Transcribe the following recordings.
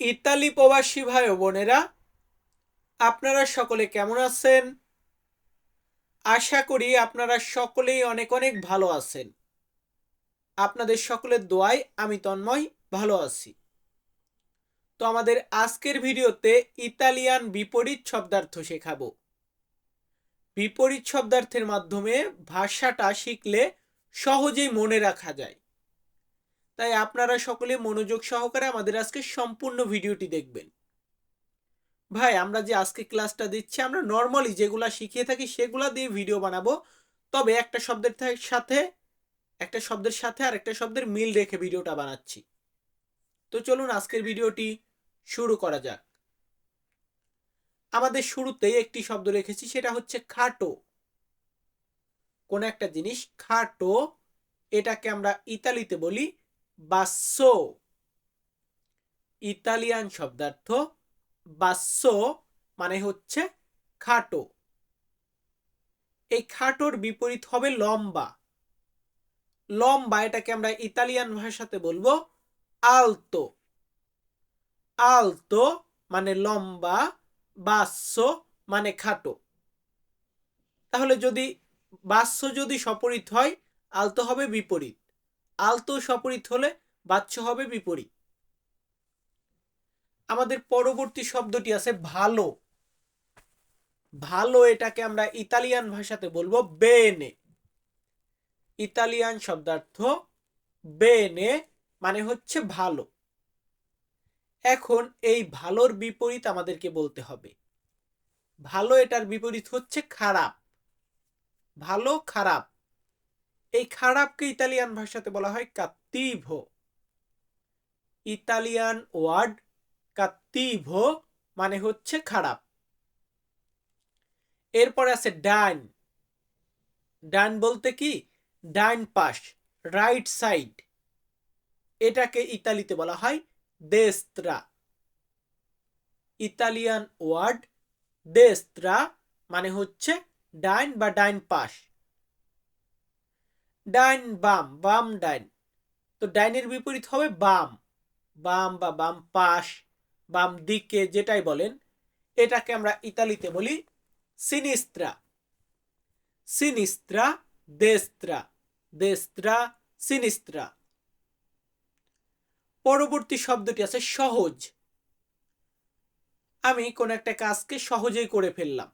Italy প্রবাসী ভাই ও বোনেরা, আপনারা সকলে কেমন আছেন? আশা করি আপনারা সকলেই অনেক অনেক ভালো আছেন। আপনাদের সকলের দোয়ায় আমি তন্ময় ভালো আছি। তো আমাদের আজকের ভিডিওতে ইতালিয়ান বিপরীত শব্দার্থ শেখাবো। বিপরীত শব্দার্থের মাধ্যমে ভাষাটা শিখলে সহজেই মনে রাখা যায়। তাই আপনারা সকলে মনোযোগ সহকারে আমাদের আজকে সম্পূর্ণ ভিডিওটি দেখবেন। ভাই, আমরা যে আজকে ক্লাসটা দিচ্ছি, আমরা নর্মালি যেগুলা শিখিয়ে থাকি সেগুলা দিয়ে ভিডিও বানাবো। তবে একটা শব্দের সাথে, একটা শব্দের সাথে আর একটা শব্দের মিল রেখে ভিডিওটা বানাচ্ছি। তো চলুন আজকের ভিডিওটি শুরু করা যাক। আমাদের শুরুতেই একটি শব্দ রেখেছি, সেটা হচ্ছে খাটো। কোন একটা জিনিস, খাটো, এটাকে আমরা ইতালিতে বলি বাসো ইতালিয়ান শব্দার্থ বাসো মানে হচ্ছে খাটো। এই খাটোর বিপরীত হবে লম্বা। লম্বা, এটাকে আমরা ইতালিয়ান ভাষাতে বলব আলতো। আলতো মানে লম্বা, বাস্য মানে খাটো। তাহলে যদি বাস্য যদি সপরিত হয়, আলতো হবে বিপরীত। আলতো সপরিত হলে বাচ্য হবে বিপরীত। আমাদের পরবর্তী শব্দটি আছে ভালো। ভালো এটাকে আমরা ইতালিয়ান ভাষাতে বলব বেনে। ইতালিয়ান শব্দার্থ বেনে মানে হচ্ছে ভালো। এখন এই ভালোর বিপরীত আমাদেরকে বলতে হবে। ভালো এটার বিপরীত হচ্ছে খারাপ। ভালো খারাপ। এই খারাপকে ইতালিয়ান ভাষাতে বলা হয় কাত্তিভো ইতালিয়ান ওয়ার্ড কাত্তিভো মানে হচ্ছে খারাপ। এরপরে আছে ডান ডান বলতে কি? ডান পাশ, রাইট সাইড। এটাকে ইতালিতে বলা হয় দেস্ত্রা ইতালিয়ান ওয়ার্ড দেস্ত্রা মানে হচ্ছে ডাইন বা ডাইন পাশ। ডাইন বাম বাম ডাইন। তো ডাইনের বিপরীত হবে বাম। বাম বা বাম পাশ, বাম দিকে যেটাই বলেন, এটাকে আমরা ইতালিতে বলি সিনিস্ত্রা। সিনিস্ত্রা, দেস্ত্রা। দেস্ত্রা, সিনিস্ত্রা। পরবর্তী শব্দটি আছে সহজ। আমি কোন একটা কাজকে সহজেই করে ফেললাম।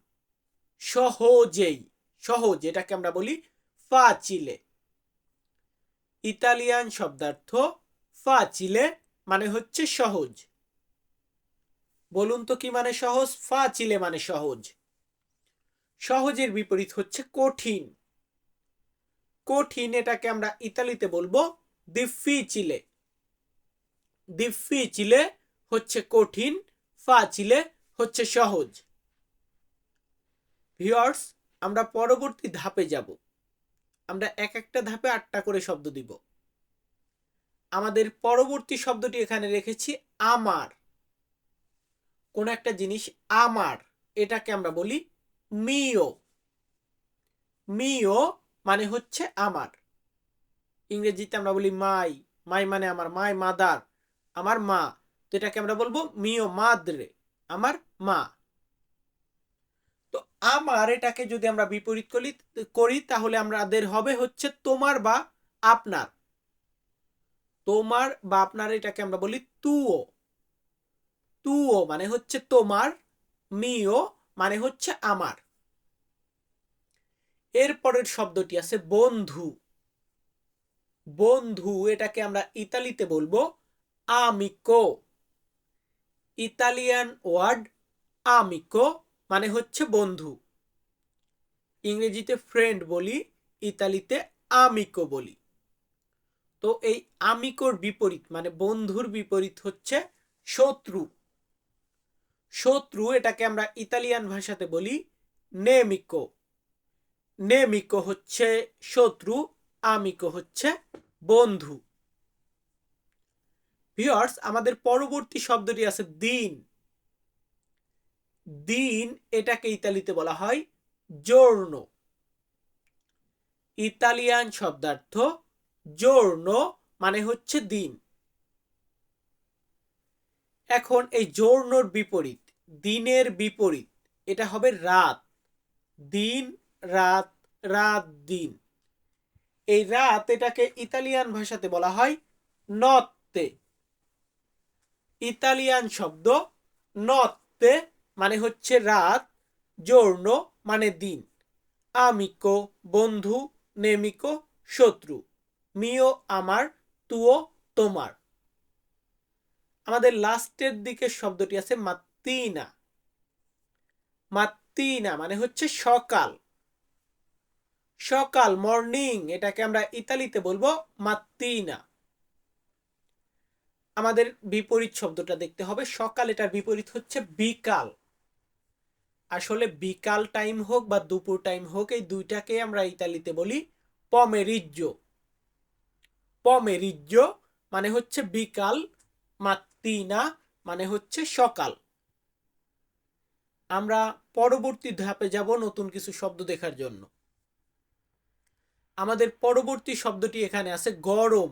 সহজেই, সহজ, এটাকে আমরা বলি ফাচিলে। ইতালিয়ান শব্দার্থ ফাচিলে মানে হচ্ছে সহজ। বলুন তো কি মানে সহজ? ফাচিলে মানে সহজ। সহজের বিপরীত হচ্ছে কঠিন। কঠিন এটাকে আমরা ইতালিতে বলব দিফিচিলে দিফিচিলে হচ্ছে কঠিন ফাচিলে হচ্ছে সহজ। ভিউয়ার্স আমরা পরবর্তী ধাপে যাব। আমরা এক একটা ধাপে আটটা করে শব্দ দিব। আমাদের পরবর্তী শব্দটি এখানে রেখেছি, আমার। কোন একটা জিনিস আমার, এটাকে আমরা বলি মিও। মিও মানে হচ্ছে আমার। ইংরেজিতে আমরা বলি মাই মাই মানে আমার, মাই মাদার, আমার মা। তো এটাকে আমরা বলব মিও, মাদ্রে, আমার মা। আমার এটাকে যদি আমরা বিপরীত করি করি, তাহলে আমাদের হবে হচ্ছে তোমার বা আপনার। তোমার বা আপনার এটাকে আমরা বলি তুও। তুও মানে হচ্ছে তোমার, মিও মানে হচ্ছে আমার। এরপরের শব্দটি আছে বন্ধু। বন্ধু এটাকে আমরা ইতালিতে বলব আমিকো। Italian word আমিকো। মানে হচ্ছে বন্ধু। ইংরেজিতে ফ্রেন্ড বলি, ইতালিতে আমিকো বলি। তো এই আমিকোর বিপরীত মানে বন্ধুর বিপরীত হচ্ছে শত্রু। শত্রু এটাকে আমরা ইতালিয়ান ভাষাতে বলি নেমিকো নেমিকো হচ্ছে শত্রু আমিকো হচ্ছে বন্ধু। ভিউয়ার্স আমাদের পরবর্তী শব্দটি আছে দিন। দিন এটাকে ইতালিতে বলা হয় জোর্ণ ইতালিয়ান শব্দার্থ জোর্ণ মানে হচ্ছে দিন। এখন এই জোর্নোর বিপরীত, দিনের বিপরীত, এটা হবে রাত। দিন, রাত রাত, দিন। এই রাত এটাকে ইতালিয়ান ভাষাতে বলা হয় নত্তে ইতালিয়ান শব্দ নত্তে মানে হচ্ছে রাত জোর্নো মানে দিন। আমিকো বন্ধু নেমিকো শত্রু। মিও আমার তুও তোমার। আমাদের লাস্টের দিকে শব্দটি আছে মাত্তিনা। মাত্তিনা মানে হচ্ছে সকাল। সকাল, মর্নিং, এটাকে আমরা ইতালিতে বলব মাত্তিনা। আমাদের বিপরীত শব্দটা দেখতে হবে। সকাল, এটার বিপরীত হচ্ছে বিকাল। আসলে বিকাল টাইম হোক বা দুপুর টাইম হোক, এই দুইটাকে আমরা ইতালিতে বলি পমেরিজ্য পমেরিজ্য মানে হচ্ছে বিকাল মাত্তিনা মানে হচ্ছে সকাল। আমরা পরবর্তী ধাপে যাব নতুন কিছু শব্দ দেখার জন্য। আমাদের পরবর্তী শব্দটি এখানে আছে গরম।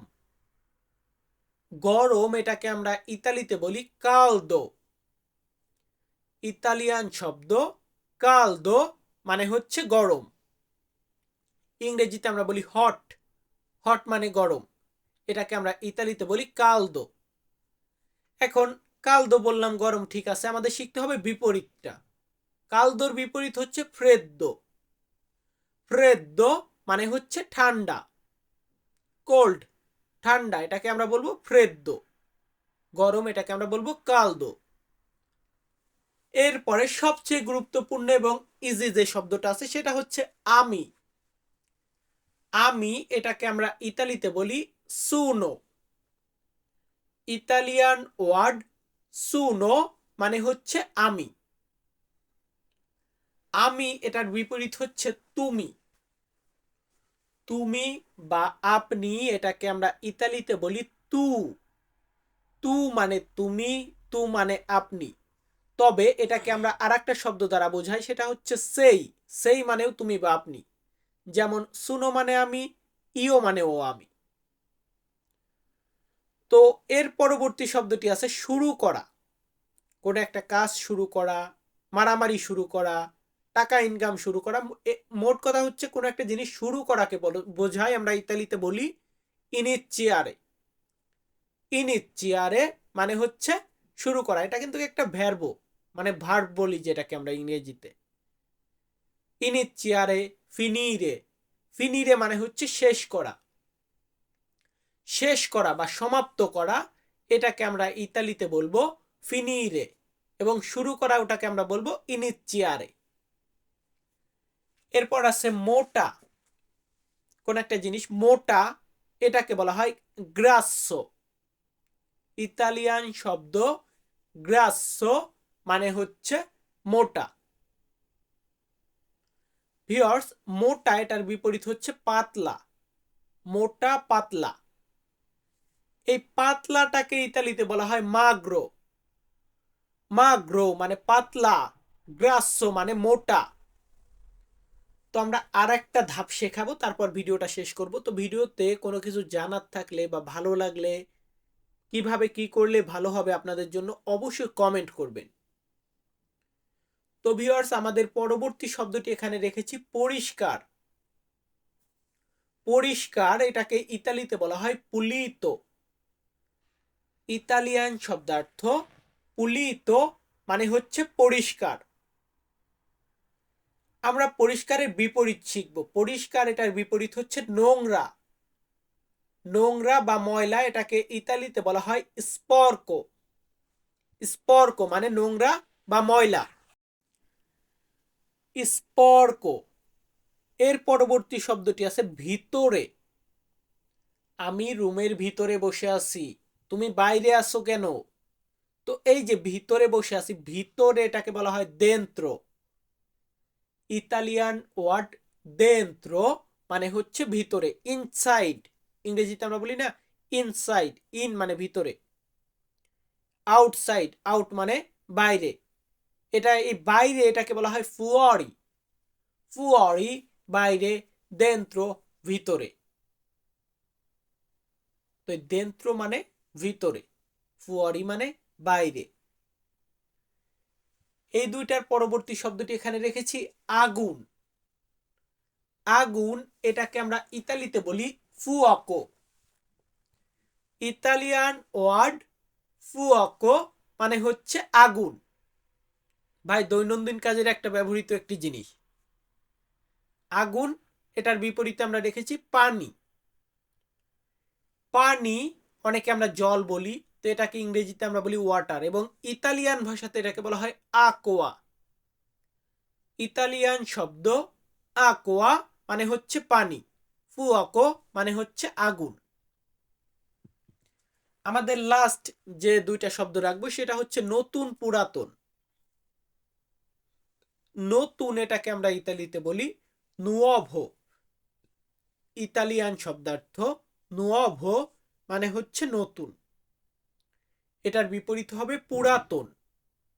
গরম এটাকে আমরা ইতালিতে বলি কালদো ইতালিয়ান শব্দ কালদো মানে হচ্ছে গরম। ইংরেজিতে আমরা বলি হট হট মানে গরম। এটাকে আমরা ইতালিতে বলি কালদো। এখন কালদো বললাম গরম ঠিক আছে, আমাদের শিখতে হবে বিপরীতটা। কালদোর বিপরীত হচ্ছে ফ্রেদ্দো ফ্রেদ্দো মানে হচ্ছে ঠান্ডা কোল্ড ঠান্ডা, এটাকে আমরা বলব ফ্রেদ্দো গরম এটাকে আমরা বলব কালদো। এরপরে সবচেয়ে গুরুত্বপূর্ণ এবং ইজি যে শব্দটা আছে সেটা হচ্ছে আমি। আমি এটাকে আমরা ইতালিতে বলি সুনো ইতালিয়ান ওয়ার্ড সুনো মানে হচ্ছে আমি। আমি এটার বিপরীত হচ্ছে তুমি। তুমি বা আপনি এটাকে আমরা ইতালিতে বলি তু। তু মানে তুমি, তু মানে আপনি। তবে এটাকে আমরা আর শব্দ দ্বারা বোঝাই, সেটা হচ্ছে সেই। সেই মানেও তুমি বা আপনি। যেমন, সুনো মানে আমি, ইও মানে ও আমি। তো এর পরবর্তী শব্দটি আছে শুরু করা। কোনো একটা কাজ শুরু করা, মারামারি শুরু করা, টাকা ইনকাম শুরু করা। মোট কথা হচ্ছে কোনো একটা জিনিস শুরু করাকে বোঝায় আমরা ইতালিতে বলি ইনিচিয়ারে। ইনিচিয়ারে মানে হচ্ছে শুরু করা। এটা কিন্তু একটা ভ্যারবো মানে ভার্ব বলি যেটাকে আমরা ইংরেজিতে। ইনিচিয়ারে ফিনিরে ফিনিরে মানে হচ্ছে শেষ করা। শেষ করা বা সমাপ্ত করা, এটাকে আমরা ইতালিতে বলব ফিনিরে এবং শুরু করা ওটাকে আমরা বলব ইনিচিয়ারে এরপর আছে মোটা। কোন একটা জিনিস, মোটা, এটাকে বলা হয় গ্রাস্য ইতালিয়ান শব্দ গ্রাস্য মানে হচ্ছে মোটা। ভিওর্স মোটা এটার বিপরীত হচ্ছে পাতলা। মোটা, পাতলা। এই পাতলাটাকে ইতালিতে বলা হয় মাগ্রো। মাগ্রো মানে পাতলা গ্রাস্য মানে মোটা। তো আমরা আর একটা ধাপ শেখাবো, তারপর ভিডিওটা শেষ করব। তো ভিডিওতে কোনো কিছু জানার থাকলে বা ভালো লাগলে, কীভাবে কি করলে ভালো হবে আপনাদের জন্য, অবশ্যই কমেন্ট করবেন। তো ভিওয়ার্স আমাদের পরবর্তী শব্দটি এখানে রেখেছি, পরিষ্কার। পরিষ্কার এটাকে ইতালিতে বলা হয় পুলিত। ইতালিয়ান শব্দার্থ পুলিত মানে হচ্ছে পরিষ্কার। আমরা পরিষ্কারের বিপরীত শিখব। পরিষ্কার এটার বিপরীত হচ্ছে নোংরা। নোংরা বা ময়লা এটাকে ইতালিতে বলা হয় স্পর্ক। স্পর্ক মানে নোংরা বা ময়লা। স্পর্ক। এর পরবর্তী শব্দটি আছে ভিতরে। আমি রুমের ভিতরে বসে আছি। তুমি বাইরে আসো কেন? তো এই যে ভিতরে বসে আছি, ভিতরে এটাকে বলা হয় দেন্ত্র। ইতালিয়ান ওয়ার্ড দেন্ত্র মানে হচ্ছে ভিতরে ইনসাইড ইংরেজিতে আমরা বলি না ইনসাইড ইন মানে ভিতরে। আউটসাইড আউট মানে বাইরে। এটা এই বাইরে এটাকে বলা হয় ফুয়ারি। ফুয়ারি বাইরে, দেন্ত্র ভিতরে। তো দেন্ত্র মানে ভিতরে, ফুয়ারি মানে বাইরে। এই দুইটার পরবর্তী শব্দটি এখানে রেখেছি, আগুন। আগুন এটাকে আমরা ইতালিতে বলি ফুয়াকো। ইতালিয়ান ওয়ার্ড ফুয়াকো মানে হচ্ছে আগুন। ভাই, দৈনন্দিন কাজের একটা ব্যবহৃত একটি জিনিস। আগুন, এটার বিপরীতে আমরা রেখেছি পানি। পানি, অনেকে আমরা জল বলি, তো এটাকে ইংরেজিতে আমরা বলি ওয়াটার এবং ইতালিয়ান ভাষাতে এটাকে বলা হয় আকোয়া ইতালিয়ান শব্দ আকোয়া মানে হচ্ছে পানি। ফুয়াকো মানে হচ্ছে আগুন। আমাদের লাস্ট যে দুইটা শব্দ রাখব, সেটা হচ্ছে নতুন পুরাতন। নতুন এটাকে আমরা ইতালিতে বলি নুয়ভো ইতালিয়ান শব্দার্থ নুয়ভো মানে হচ্ছে নতুন। এটার বিপরীত হবে পুরাতন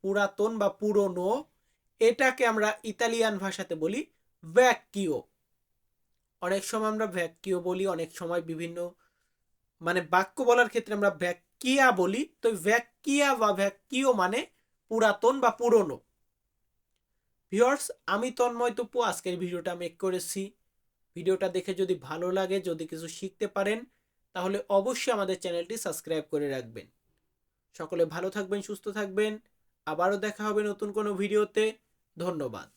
পুরাতন বা পুরনো। এটাকে আমরা ইতালিয়ান ভাষাতে বলি ভ্যাকিও অনেক সময় আমরা ভ্যাকিও বলি, অনেক সময় বিভিন্ন মানে বাক্য বলার ক্ষেত্রে আমরা ভ্যাকিয়া বলি। তো ভ্যাকিয়া বা ভ্যাকিও মানে পুরাতন বা পুরনো। ভিওর্স আমি তন্ময় তপু। আজকের ভিডিওটা মেক করেছি। ভিডিওটা দেখে যদি ভালো লাগে, যদি কিছু শিখতে পারেন, তাহলে অবশ্যই আমাদের চ্যানেলটি সাবস্ক্রাইব করে রাখবেন। সকলে ভালো থাকবেন, সুস্থ থাকবেন। আবারও দেখা হবে নতুন কোনো ভিডিওতে। ধন্যবাদ।